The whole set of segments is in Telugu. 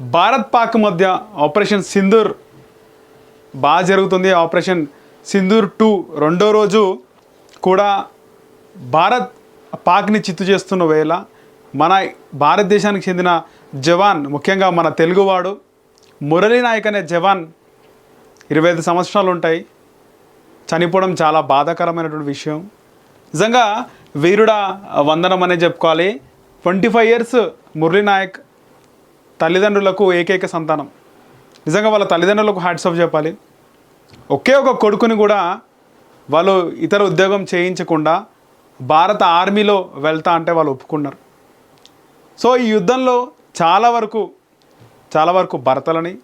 భారత్ పాక్ మధ్య ఆపరేషన్ సింధూర్ బాగా జరుగుతుంది. ఆపరేషన్ సింధూర్ టూ రెండో రోజు కూడా భారత్ పాక్ని చిత్తు చేస్తున్న వేళ మన భారతదేశానికి చెందిన జవాన్ ముఖ్యంగా మన తెలుగువాడు మురళీ నాయక్ అనే జవాన్ ఇరవై ఐదు సంవత్సరాలు ఉంటాయి. చనిపోవడం చాలా బాధాకరమైనటువంటి విషయం. నిజంగా వీరుడ వందనం అనే చెప్పుకోవాలి. Twenty five years Murali Nayak తల్లిదండ్రులకు ఏకైక సంతానం. నిజంగా వాళ్ళ తల్లిదండ్రులకు హ్యాట్స్ ఆఫ్ చెప్పాలి. ఒకే ఒక కొడుకుని కూడా వాళ్ళు ఇతర ఉద్యోగం చేయించకుండా భారత ఆర్మీలో వెళ్తా అంటే వాళ్ళు ఒప్పుకున్నారు. సో ఈ యుద్ధంలో చాలా వరకు చాలా వరకు భర్తలని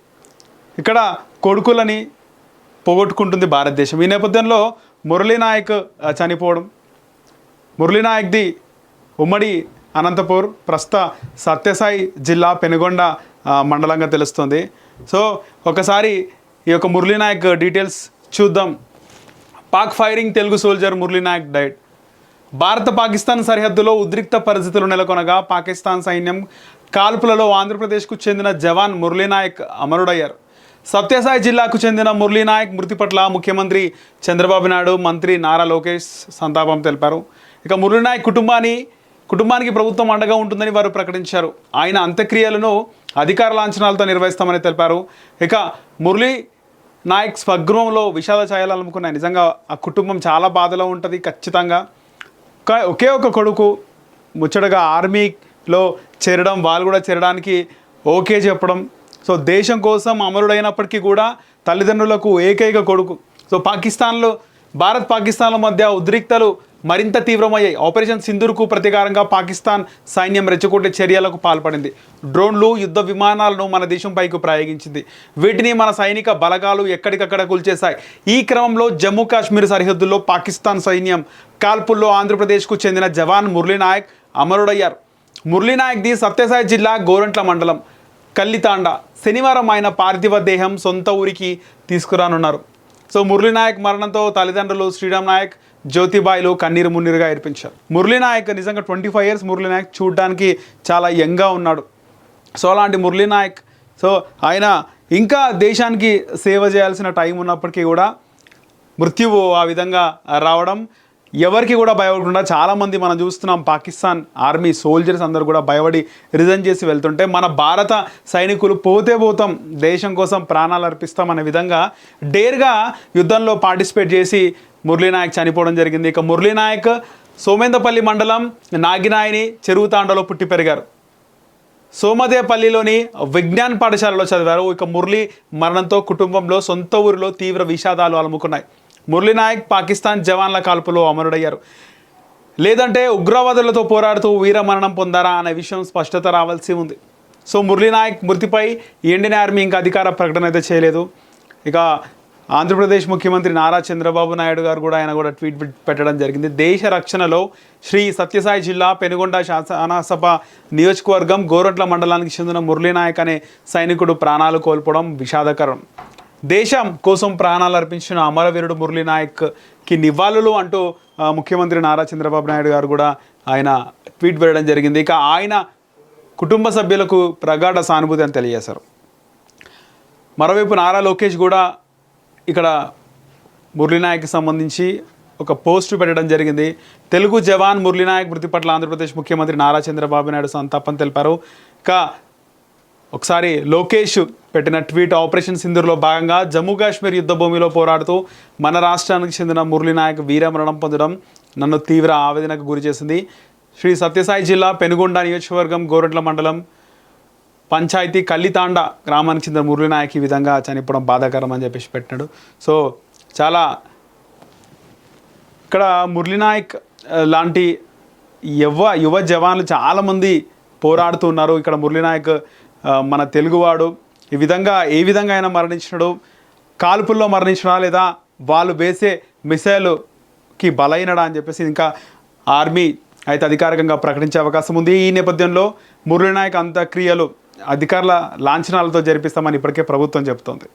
ఇక్కడ కొడుకులని పోగొట్టుకుంటుంది భారతదేశం. ఈ నేపథ్యంలో మురళీనాయక్ చనిపోవడం. మురళీనాయక్ది ఉమ్మడి అనంతపూర్ ప్రస్తుత సత్యసాయి జిల్లా పెనుగొండ మండలంగా తెలుస్తుంది. సో ఒకసారి ఈ యొక్క మురళీనాయక్ డీటెయిల్స్ చూద్దాం. Pak firing Telugu soldier Murali Nayak died Bharat Pakistan సరిహద్దులో ఉద్రిక్త పరిస్థితులు నెలకొనగా పాకిస్తాన్ సైన్యం కాల్పులలో ఆంధ్రప్రదేశ్కు చెందిన జవాన్ మురళీనాయక్ అమరుడయ్యారు. సత్యసాయి జిల్లాకు చెందిన మురళీనాయక్ మృతి పట్ల ముఖ్యమంత్రి చంద్రబాబు నాయుడు మంత్రి నారా లోకేష్ సంతాపం తెలిపారు. ఇక మురళీనాయక్ కుటుంబాన్ని కుటుంబానికి ప్రభుత్వం అండగా ఉంటుందని వారు ప్రకటించారు. ఆయన అంత్యక్రియలను అధికార లాంఛనాలతో నిర్వహిస్తామని తెలిపారు. ఇక మురళీ నాయక్ స్వగృహంలో విషాద ఛాయలు నిజంగా ఆ కుటుంబం చాలా బాధలో ఉంటుంది ఖచ్చితంగా. ఒకే ఒక కొడుకు ముచ్చటగా ఆర్మీలో చేరడం వాళ్ళు కూడా చేరడానికి ఓకే చెప్పడం. సో దేశం కోసం అమరుడైనప్పటికీ కూడా తల్లిదండ్రులకు ఏకైక కొడుకు. సో పాకిస్తాన్లో భారత్ పాకిస్తాన్ల మధ్య ఉద్రిక్తలు మరింత తీవ్రమయ్యాయి. ఆపరేషన్ సింధూర్కు ప్రతీకారంగా పాకిస్తాన్ సైన్యం రెచ్చగొట్టే చర్యలకు పాల్పడింది. డ్రోన్లు యుద్ధ విమానాలను మన దేశంపైకి ప్రయోగించింది. వీటిని మన సైనిక బలగాలు ఎక్కడికక్కడ కూల్చేశాయి. ఈ క్రమంలో జమ్మూ కాశ్మీర్ సరిహద్దుల్లో పాకిస్తాన్ సైన్యం కాల్పుల్లో ఆంధ్రప్రదేశ్కు చెందిన జవాన్ మురళీనాయక్ అమరుడయ్యారు. మురళీనాయక్ది సత్యసాయి జిల్లా గోరంట్ల మండలం కల్లితాండ. శనివారం ఆయన పార్థివ దేహం సొంత ఊరికి తీసుకురానున్నారు. సో మురళీనాయక్ మరణంతో తల్లిదండ్రులు శ్రీరామ్ నాయక్ జ్యోతిబాయిలు కన్నీరు మున్నీరుగా ఏర్పించారు. మురళీనాయక్ నిజంగా ట్వంటీ ఫైవ్ ఇయర్స్ మురళీనాయక్ చూడడానికి చాలా యంగ్గా ఉన్నాడు. సో అలాంటి మురళీనాయక్ సో ఆయన ఇంకా దేశానికి సేవ చేయాల్సిన టైం ఉన్నప్పటికీ కూడా మృత్యువు ఆ విధంగా రావడం ఎవరికి కూడా భయపడకుండా చాలామంది మనం చూస్తున్నాం పాకిస్తాన్ ఆర్మీ సోల్జర్స్ అందరూ కూడా భయపడి రిజైన్ చేసి వెళ్తుంటే మన భారత సైనికులు పోతే పోతాం దేశం కోసం ప్రాణాలు అర్పిస్తాం అనే విధంగా డేర్గా యుద్ధంలో పార్టిసిపేట్ చేసి మురళీనాయక్ చనిపోవడం జరిగింది. ఇక మురళీనాయక్ సోమేందపల్లి మండలం నాగినాయని చెరువు తాండలో పుట్టి పెరిగారు. సోమదేపల్లిలోని విజ్ఞాన్ పాఠశాలలో చదివారు. ఇక మురళి మరణంతో కుటుంబంలో సొంత ఊరిలో తీవ్ర విషాదాలు అలుముకున్నాయి. మురళీ నాయక్ పాకిస్తాన్ జవాన్ల కాల్పులో అమరుడయ్యారు. లేదంటే ఉగ్రవాదులతో పోరాడుతూ వీరమరణం పొందారా అనే విషయం స్పష్టత రావాల్సి ఉంది. సో మురళీ నాయక్ మృతిపై ఇండియన్ ఆర్మీ ఇంకా అధికార ప్రకటన అయితే చేయలేదు. ఇక ఆంధ్రప్రదేశ్ ముఖ్యమంత్రి నారా చంద్రబాబు నాయుడు గారు కూడా ఆయన కూడా ట్వీట్ పెట్టడం జరిగింది. దేశ రక్షణలో శ్రీ సత్యసాయి జిల్లా పెనుగొండ శాసనసభ నియోజకవర్గం గోరంట్ల మండలానికి చెందిన మురళీ నాయక్ అనే సైనికుడు ప్రాణాలు కోల్పోవడం విషాదకరం. దేశం కోసం ప్రాణాలు అర్పించిన అమరవీరుడు మురళీ నాయక్కి నివాళులు అంటూ ముఖ్యమంత్రి నారా చంద్రబాబు నాయుడు గారు కూడా ఆయన ట్వీట్ పెట్టడం జరిగింది. ఇక ఆయన కుటుంబ సభ్యులకు ప్రగాఢ సానుభూతి అని తెలియజేశారు. మరోవైపు నారా లోకేష్ కూడా ఇక్కడ మురళీనాయక్కి సంబంధించి ఒక పోస్టు పెట్టడం జరిగింది. తెలుగు జవాన్ మురళీనాయక్ మృతి పట్ల ఆంధ్రప్రదేశ్ ముఖ్యమంత్రి నారా చంద్రబాబు నాయుడు సంతాపం తెలిపారు. ఇక ఒకసారి లోకేష్ పెట్టిన ట్వీట్ ఆపరేషన్ సింధూర్లో భాగంగా జమ్మూ కాశ్మీర్ యుద్ధ భూమిలో పోరాడుతూ మన రాష్ట్రానికి చెందిన మురళీ నాయక్ వీరమరణం పొందడం నన్ను తీవ్ర ఆవేదనకు గురి చేసింది. శ్రీ సత్యసాయి జిల్లా పెనుగొండ నియోజకవర్గం గోరంట్ల మండలం పంచాయతీ కల్లితాండ గ్రామానికి చెందిన మురళీ నాయక్ ఈ విధంగా చనిపోవడం బాధాకరం అని చెప్పేసి పెట్టినాడు. సో చాలా ఇక్కడ మురళీ నాయక్ లాంటి యువ యువ జవాన్లు చాలామంది పోరాడుతున్నారు ఇక్కడ మురళీ నాయక్ మన తెలుగువాడు ఈ విధంగా ఏ విధంగా అయినా మరణించినాడు? కాల్పుల్లో మరణించినా లేదా వాళ్ళు వేసే మిసైల్కి బలైనడా అని చెప్పేసి ఇంకా ఆర్మీ అయితే అధికారికంగా ప్రకటించే అవకాశం ఉంది. ఈ నేపథ్యంలో మురళీనాయక్ అంత్యక్రియలు అధికారుల లాంఛనాలతో జరిపిస్తామని ఇప్పటికే ప్రభుత్వం చెబుతోంది